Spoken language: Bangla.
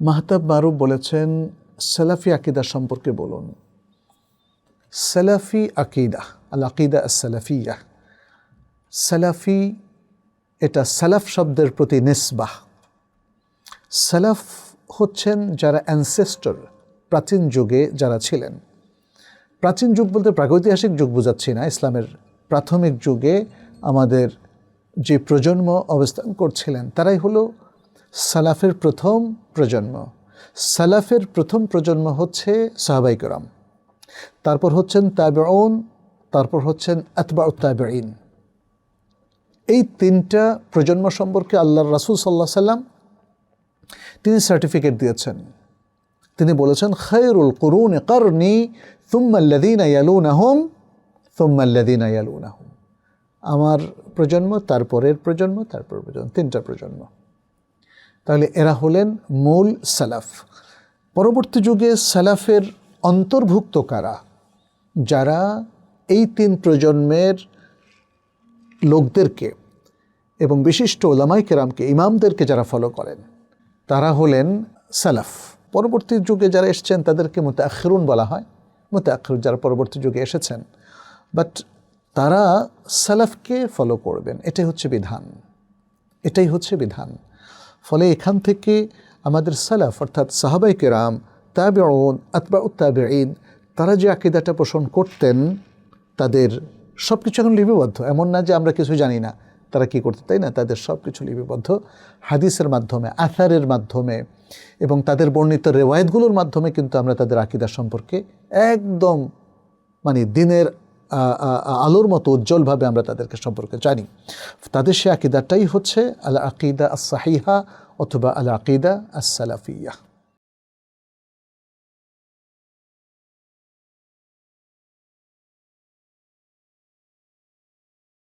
মাহতাব মারুফ বলেছেন, সালাফি আকিদা সম্পর্কে বলুন। সালাফি আকিদা, আল আকিদা সালাফিয়া। সালাফি, এটা সালাফ শব্দের প্রতি নিসবাহ। সালাফ হচ্ছেন যারা অ্যানসেস্টর প্রাচীন যুগে যারা ছিলেন। প্রাচীন যুগ বলতে প্রাগৈতিহাসিক যুগ বোঝাচ্ছি না, ইসলামের প্রাথমিক যুগে আমাদের যে প্রজন্ম অবস্থান করছিলেন, তারাই হলো সালাফের প্রথম প্রজন্ম। সালাফের প্রথম প্রজন্ম হচ্ছে সাহাবাইকরাম তারপর হচ্ছেন তাবেউন, তারপর হচ্ছেন আতবা তাবেইন এই তিনটা প্রজন্ম সম্পর্কে আল্লাহর রাসুল সাল্লাহ সাল্লাম তিনি সার্টিফিকেট দিয়েছেন। তিনি বলেছেন খৈরুল করুন করনি তুম্মাল্লাদিন ইয়ালুন আহম তুম্মাল্লাদিন ইয়ালুন আহম আমার প্রজন্ম, তারপরের প্রজন্ম তারপর প্রজন্ম, তিনটা প্রজন্ম। তাহলে এরা হলেন মূল সালাফ। পরবর্তী যুগে সালাফের অন্তর্ভুক্ত কারা? যারা এই তিন প্রজন্মের লোকদেরকে এবং বিশিষ্ট ওলামাই কেরামকে, ইমামদেরকে যারা ফলো করেন, তারা হলেন সালাফ। পরবর্তী যুগে যারা এসছেন, তাদেরকে মতে আখরুন বলা হয়। মতে আখরুন যারা পরবর্তী যুগে এসেছেন বাট তারা সালাফকে ফলো করবেন। এটাই হচ্ছে বিধান। এটাই হচ্ছে বিধান। ফলে এখান থেকে আমাদের সালাফ, অর্থাৎ সাহাবাই কেরাম, তাবেউন আতবা উত্তাবেইন তারা যে আকিদাটা পোষণ করতেন, তাদের সব কিছু এখন লিপিবদ্ধ। এমন না যে আমরা কিছু জানি না তারা কি করতে তাই না? তাদের সব কিছু লিপিবদ্ধ হাদিসের মাধ্যমে আথারের মাধ্যমে এবং তাদের বর্ণিত রেওয়ায়তগুলোর মাধ্যমে কিন্তু আমরা তাদের আকিদা সম্পর্কে একদম মানে দিনের আলোর মতো উজ্জ্বলভাবে আমরা তাদেরকে সম্পর্কে জানি। তাদের সে আকিদাটাই হচ্ছে আল আকিদা আস সাহিহা অথবা আল আকিদা আসালাফিয়া সালাফিয়া